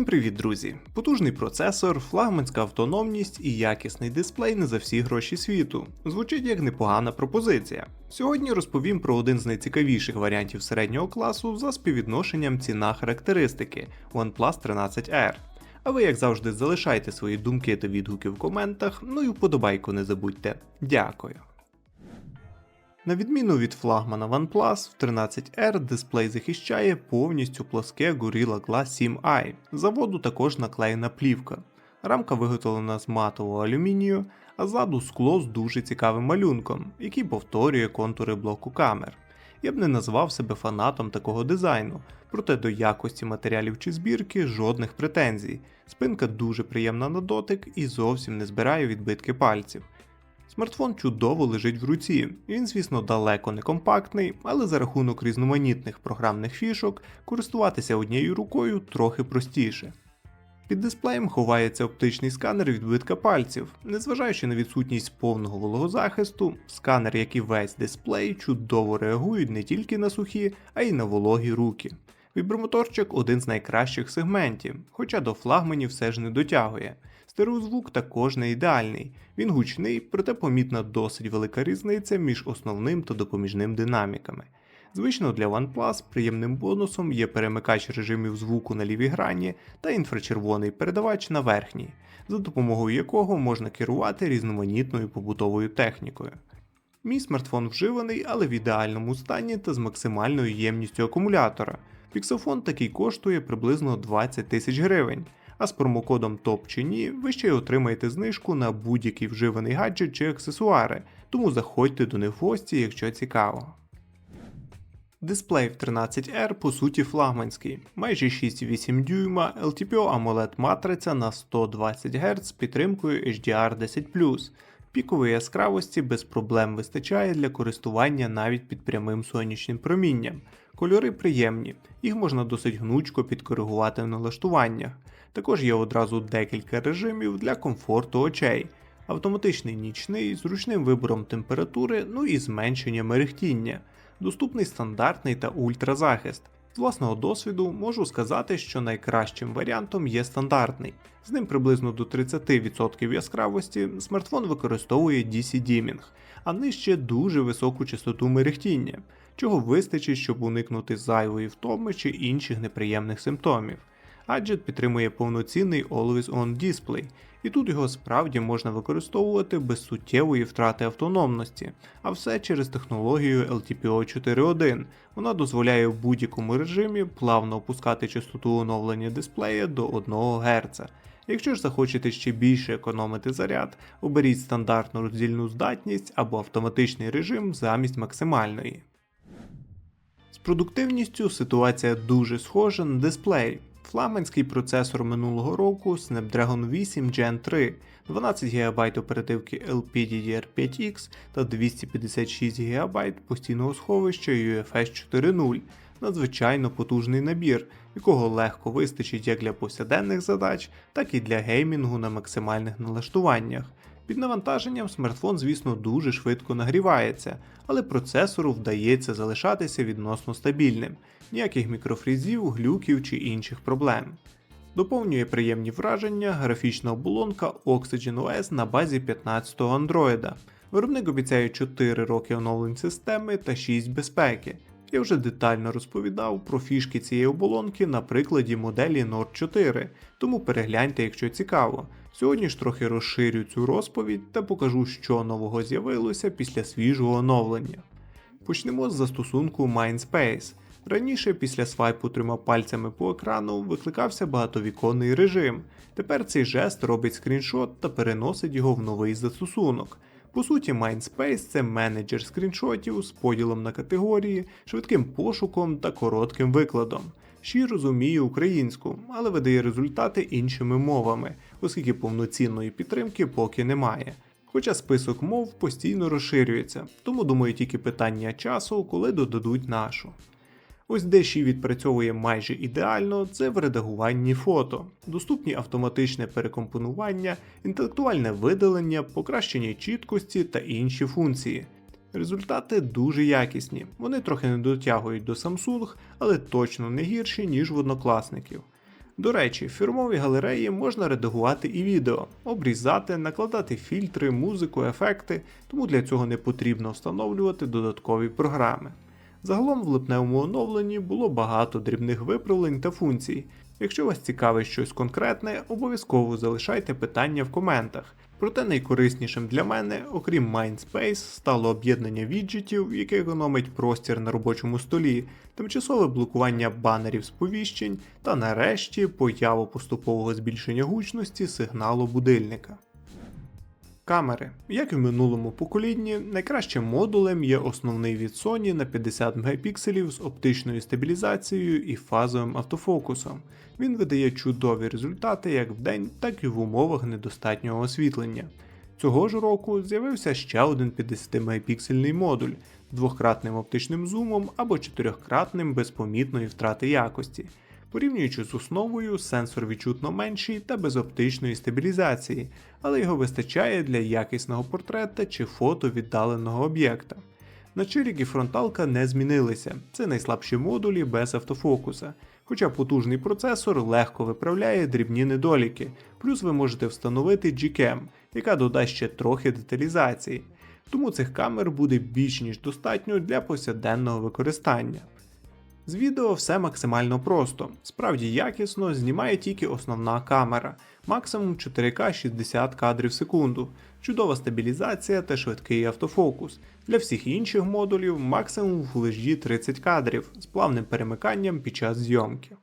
Всім привіт, друзі! Потужний процесор, флагманська автономність і якісний дисплей не за всі гроші світу. Звучить як непогана пропозиція. Сьогодні розповім про один з найцікавіших варіантів середнього класу за співвідношенням ціна характеристики OnePlus 13R. А ви, як завжди, залишайте свої думки та відгуки в коментах, ну і вподобайку не забудьте. Дякую. На відміну від флагмана OnePlus, в 13R дисплей захищає повністю плоске Gorilla Glass 7i. Заводу також наклеєна плівка. Рамка виготовлена з матового алюмінію, а ззаду скло з дуже цікавим малюнком, який повторює контури блоку камер. Я б не назвав себе фанатом такого дизайну, проте до якості матеріалів чи збірки жодних претензій. Спинка дуже приємна на дотик і зовсім не збирає відбитки пальців. Смартфон чудово лежить в руці. Він, звісно, далеко не компактний, але за рахунок різноманітних програмних фішок користуватися однією рукою трохи простіше. Під дисплеєм ховається оптичний сканер відбитка пальців. Незважаючи на відсутність повного вологозахисту, сканер, як і весь дисплей, чудово реагують не тільки на сухі, а й на вологі руки. Вібромоторчик один з найкращих сегментів, хоча до флагманів все ж не дотягує. Стереозвук також не ідеальний. Він гучний, проте помітна досить велика різниця між основним та допоміжним динаміками. Звично для OnePlus приємним бонусом є перемикач режимів звуку на лівій грані та інфрачервоний передавач на верхній, за допомогою якого можна керувати різноманітною побутовою технікою. Мій смартфон вживаний, але в ідеальному стані та з максимальною ємністю акумулятора. Піксофон такий коштує приблизно 20 тисяч гривень, а з промокодом ТОП чи ні ви ще й отримаєте знижку на будь-який вживаний гаджет чи аксесуари, тому заходьте до них в гості, якщо цікаво. Дисплей в 13R по суті флагманський, майже 6,8 дюйма, LTPO AMOLED матриця на 120 Гц з підтримкою HDR10 Пікової яскравості без проблем вистачає для користування навіть під прямим сонячним промінням. Кольори приємні, їх можна досить гнучко підкоригувати в налаштуваннях. Також є одразу декілька режимів для комфорту очей. Автоматичний нічний, з ручним вибором температури, ну і зменшення мерехтіння. Доступний стандартний та ультразахист. З власного досвіду можу сказати, що найкращим варіантом є стандартний. З ним приблизно до 30% яскравості смартфон використовує DC Dimming, а нижче дуже високу частоту мерехтіння, чого вистачить, щоб уникнути зайвої втоми чи інших неприємних симптомів. Гаджет підтримує повноцінний Always On дисплей, і тут його справді можна використовувати без суттєвої втрати автономності, а все через технологію LTPO 4.1. Вона дозволяє в будь-якому режимі плавно опускати частоту оновлення дисплея до 1 Гц. Якщо ж захочете ще більше економити заряд, оберіть стандартну роздільну здатність або автоматичний режим замість максимальної. З продуктивністю ситуація дуже схожа на дисплей. Флагманський процесор минулого року Snapdragon 8 Gen 3, 12 ГБ оперативки LPDDR5X та 256 ГБ постійного сховища UFS 4.0, надзвичайно потужний набір, якого легко вистачить як для повсяденних задач, так і для геймінгу на максимальних налаштуваннях. Під навантаженням смартфон, звісно, дуже швидко нагрівається, але процесору вдається залишатися відносно стабільним, ніяких мікрофрізів, глюків чи інших проблем. Доповнює приємні враження графічна оболонка Oxygen OS на базі 15-го Android. Виробник обіцяє 4 роки оновлень системи та 6 безпеки. Я вже детально розповідав про фішки цієї оболонки на прикладі моделі Nord 4, тому перегляньте, якщо цікаво. Сьогодні ж трохи розширю цю розповідь та покажу, що нового з'явилося після свіжого оновлення. Почнемо з застосунку Mindspace. Раніше після свайпу трьома пальцями по екрану викликався багатовіконний режим. Тепер цей жест робить скріншот та переносить його в новий застосунок. По суті, Mindspace це менеджер скріншотів з поділом на категорії, швидким пошуком та коротким викладом. Ще розуміє українську, але видає результати іншими мовами, оскільки повноцінної підтримки поки немає. Хоча список мов постійно розширюється, тому думаю тільки питання часу, коли додадуть нашу. Ось де ще відпрацьовує майже ідеально, це в редагуванні фото, доступні автоматичне перекомпонування, інтелектуальне видалення, покращення чіткості та інші функції. Результати дуже якісні, вони трохи не дотягують до Samsung, але точно не гірші, ніж в однокласників. До речі, в фірмовій галереї можна редагувати і відео, обрізати, накладати фільтри, музику, ефекти, тому для цього не потрібно встановлювати додаткові програми. Загалом в липневому оновленні було багато дрібних виправлень та функцій. Якщо вас цікавить щось конкретне, обов'язково залишайте питання в коментах. Проте найкориснішим для мене, окрім Mindspace, стало об'єднання віджитів, яке економить простір на робочому столі, тимчасове блокування банерів сповіщень та нарешті появу поступового збільшення гучності сигналу будильника. Камери. Як і в минулому поколінні, найкращим модулем є основний від Sony на 50 мегапікселів з оптичною стабілізацією і фазовим автофокусом. Він видає чудові результати як вдень, так і в умовах недостатнього освітлення. Цього ж року з'явився ще один 50 мегапіксельний модуль з двократним оптичним зумом або чотирьохкратним без помітної втрати якості. Порівнюючи з основою, сенсор відчутно менший та без оптичної стабілізації, але його вистачає для якісного портрета чи фото віддаленого об'єкта. Начирік і фронталка не змінилися, це найслабші модулі без автофокуса, хоча потужний процесор легко виправляє дрібні недоліки, плюс ви можете встановити Gcam, яка додасть ще трохи деталізації. Тому цих камер буде більш ніж достатньо для повсякденного використання. З відео все максимально просто. Справді якісно знімає тільки основна камера, максимум 4К 60 кадрів в секунду, чудова стабілізація та швидкий автофокус. Для всіх інших модулів максимум Full HD 30 кадрів з плавним перемиканням під час зйомки.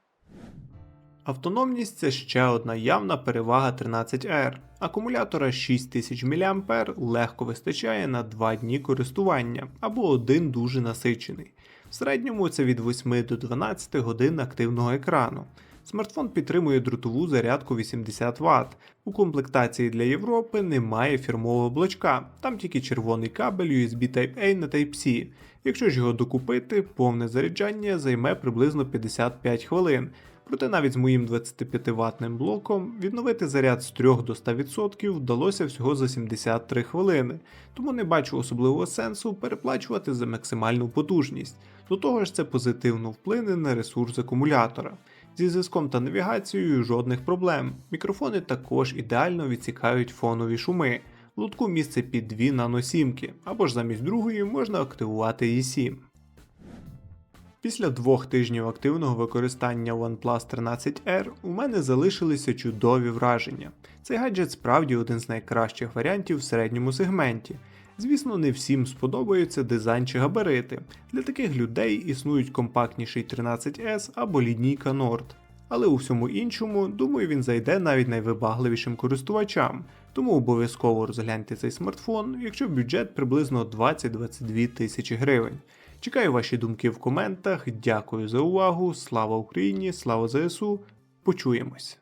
Автономність це ще одна явна перевага 13R. Акумулятора 6000 мА легко вистачає на 2 дні користування або один дуже насичений. В середньому це від 8 до 12 годин активного екрану. Смартфон підтримує дротову зарядку 80 Вт. У комплектації для Європи немає фірмового блочка, там тільки червоний кабель USB Type-A на Type-C. Якщо ж його докупити, повне заряджання займе приблизно 55 хвилин. Проте навіть з моїм 25 ватним блоком відновити заряд з 3 до 100% вдалося всього за 73 хвилини, тому не бачу особливого сенсу переплачувати за максимальну потужність. До того ж, це позитивно вплине на ресурс акумулятора. Зі зв'язком та навігацією жодних проблем. Мікрофони також ідеально відсікають фонові шуми. В лотку місце під дві наносімки, або ж замість другої можна активувати eSIM. Після двох тижнів активного використання OnePlus 13R у мене залишилися чудові враження. Цей гаджет справді один з найкращих варіантів в середньому сегменті. Звісно, не всім сподобаються дизайн чи габарити. Для таких людей існують компактніший 13S або лінійка Nord. Але у всьому іншому, думаю, він зайде навіть найвибагливішим користувачам, тому обов'язково розгляньте цей смартфон, якщо бюджет приблизно 20-22 тисячі гривень. Чекаю ваші думки в коментах. Дякую за увагу. Слава Україні! Слава ЗСУ! Почуємось!